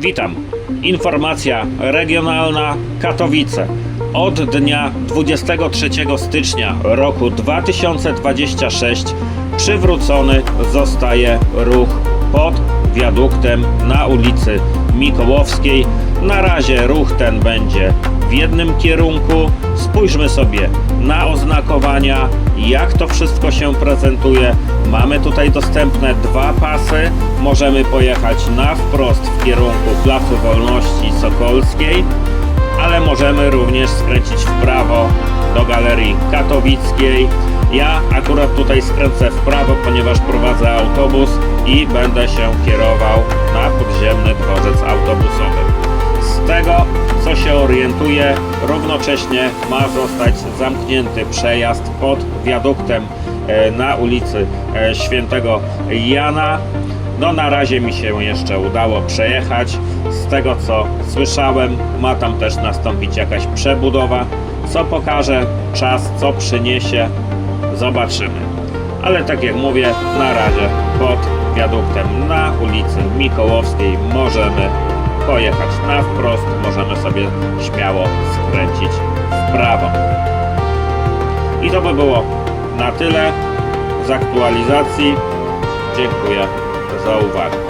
Witam. Informacja regionalna Katowice. Od dnia 23 stycznia roku 2026 przywrócony zostaje ruch pod wiaduktem na ulicy Mikołowskiej. Na razie ruch ten będzie w jednym kierunku. Spójrzmy sobie na oznakowania, jak to wszystko się prezentuje. Mamy tutaj dostępne dwa pasy. Możemy pojechać na wprost w kierunku Placu Wolności Sokolskiej, ale możemy również skręcić w prawo do Galerii Katowickiej. Ja akurat tutaj skręcę w prawo, ponieważ prowadzę autobus i będę się kierował na podziemny dworzec autobusowy. Się orientuję, równocześnie ma zostać zamknięty przejazd pod wiaduktem e, na ulicy e, Świętego Jana. No na razie mi się jeszcze udało przejechać. Z tego co słyszałem, ma tam też nastąpić jakaś przebudowa. Co pokaże czas, co przyniesie, zobaczymy. Ale tak jak mówię, na razie pod wiaduktem na ulicy Mikołowskiej możemy pojechać na wprost, możemy sobie śmiało skręcić w prawo. I to by było na tyle z aktualizacji. Dziękuję za uwagę.